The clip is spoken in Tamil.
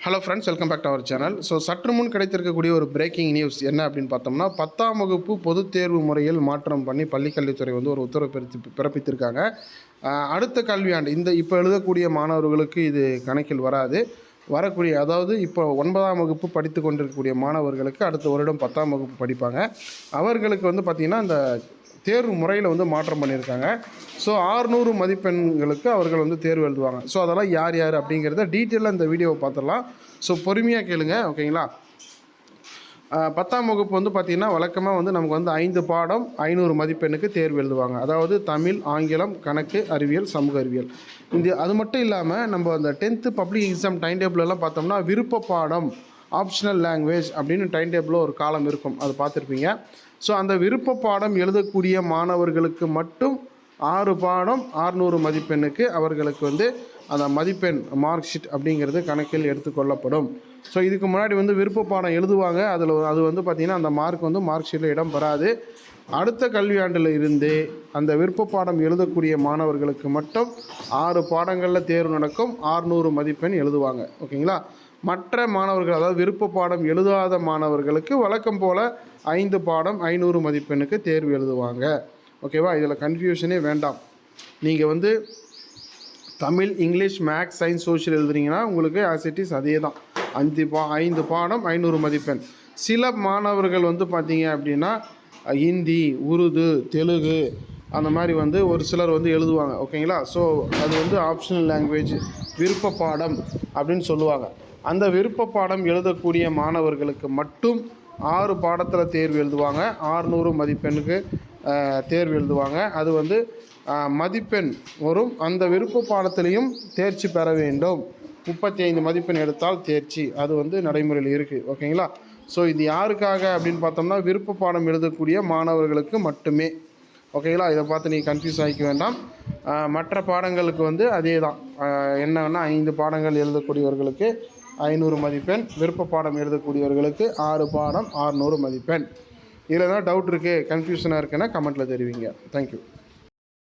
Hello friends welcome back to our channel so சற்று முன் கிடைத்திருக்கக்கூடிய ஒரு பிரேக்கிங் நியூஸ் என்ன அப்படின்னு பார்த்தோம்னா பத்தாம் வகுப்பு பொதுத் தேர்வு முறையில் மாற்றம் பண்ணி பள்ளிக்கல்வித்துறை வந்து ஒரு உத்தரவு பிறப்பி பிறப்பித்திருக்காங்க. அடுத்த கல்வியாண்டு இந்த இப்போ எழுதக்கூடிய மாணவர்களுக்கு இது கணக்கில் வராது. வரக்கூடிய அதாவது இப்போ ஒன்பதாம் வகுப்பு படித்து கொண்டிருக்கக்கூடிய மாணவர்களுக்கு அடுத்த வருடம் பத்தாம் வகுப்பு படிப்பாங்க. அவர்களுக்கு வந்து பார்த்திங்கன்னா இந்த தேர்வு முறையில் வந்து மாற்றம் பண்ணியிருக்காங்க. ஸோ ஆறுநூறு மதிப்பெண்களுக்கு அவர்கள் வந்து தேர்வு எழுதுவாங்க. ஸோ அதெல்லாம் யார் யார் அப்படிங்கிறத டீட்டெயிலாக இந்த வீடியோவை பார்த்துடலாம். ஸோ பொறுமையாக கேளுங்க ஓகேங்களா பத்தாம் வகுப்பு வந்து பார்த்திங்கன்னா வழக்கமாக வந்து நமக்கு வந்து ஐந்து பாடம் ஐநூறு மதிப்பெண்ணுக்கு தேர்வு எழுதுவாங்க. அதாவது தமிழ் ஆங்கிலம் கணக்கு அறிவியல் சமூக அறிவியல். இந்த அது மட்டும் இல்லாமல் நம்ம அந்த டென்த்து பப்ளிக் எக்ஸாம் டைம் டேபிளெல்லாம் பார்த்தோம்னா விருப்ப பாடம். ஆப்ஷனல் லாங்குவேஜ் அப்படின்னு டைம் டேபிளில் ஒரு காலம் இருக்கும். அது பார்த்துருப்பீங்க. ஸோ அந்த விருப்ப பாடம் எழுதக்கூடிய மாணவர்களுக்கு மட்டும் ஆறு பாடம் ஆறுநூறு மதிப்பெண்ணுக்கு அவர்களுக்கு வந்து அந்த மதிப்பெண் மார்க் ஷீட் அப்படிங்கிறது கணக்கில் எடுத்துக்கொள்ளப்படும் ஸோ இதுக்கு முன்னாடி வந்து விருப்ப பாடம் எழுதுவாங்க. அதில் அது வந்து பார்த்திங்கன்னா அந்த மார்க் வந்து மார்க் ஷீட்டில் இடம் பெறாது. அடுத்த கல்வியாண்டில் இருந்து அந்த விருப்ப பாடம் எழுதக்கூடிய மாணவர்களுக்கு மட்டும் ஆறு பாடங்களில் தேர்வு நடக்கும். ஆறுநூறு மதிப்பெண் எழுதுவாங்க. ஓகேங்களா? மற்ற மாணவர்கள் அதாவது விருப்ப பாடம் எழுதாத மாணவர்களுக்கு வழக்கம் போல் ஐந்து பாடம் ஐநூறு மதிப்பெண்ணுக்கு தேர்வு எழுதுவாங்க. ஓகேவா இதில் கன்ஃபியூஷனே வேண்டாம். நீங்கள் வந்து Tamil English maths science social எழுதுறீங்கன்னா உங்களுக்கு ஆஸ் இட் இஸ் அதே தான். அஞ்சு பா ஐந்து பாடம் ஐநூறு மதிப்பெண். சில மாணவர்கள் வந்து பார்த்தீங்க அப்படின்னா ஹிந்தி உருது தெலுங்கு அந்த மாதிரி வந்து ஒரு சிலர் வந்து எழுதுவாங்க ஓகேங்களா? ஸோ அது வந்து ஆப்ஷனல் லாங்குவேஜ் விருப்ப பாடம் அப்படின்னு சொல்லுவாங்க. அந்த விருப்ப பாடம் எழுதக்கூடிய மாணவர்களுக்கு மட்டும் ஆறு பாடத்தில் தேர்வு எழுதுவாங்க. ஆறுநூறு மதிப்பெண்ணுக்கு தேர்வு எழுதுவாங்க. அது வந்து மதிப்பெண் வரும். அந்த விருப்ப பாடத்திலையும் தேர்ச்சி பெற வேண்டும். முப்பத்தி ஐந்து மதிப்பெண் எடுத்தால் தேர்ச்சி. அது வந்து நடைமுறையில் இருக்குது ஓகேங்களா? ஸோ இது யாருக்காக அப்படின்னு பார்த்தோம்னா விருப்ப பாடம் எழுதக்கூடிய மாணவர்களுக்கு மட்டுமே. ஓகேங்களா இதை பார்த்து நீங்கள் கன்ஃபியூஸ் ஆகிக்க வேண்டாம். மற்ற பாடங்களுக்கு வந்து அதே தான் என்னன்னா ஐந்து பாடங்கள் எழுதக்கூடியவர்களுக்கு ஐநூறு மதிப்பெண் விருப்ப பாடம் எழுதக்கூடியவர்களுக்கு ஆறு பாடம் ஆறுநூறு மதிப்பெண். இதில் தான் டவுட் இருக்குது கன்ஃபியூஷனாக இருக்குன்னா கமெண்ட்டில் தெரிவிங்க. தேங்க்யூ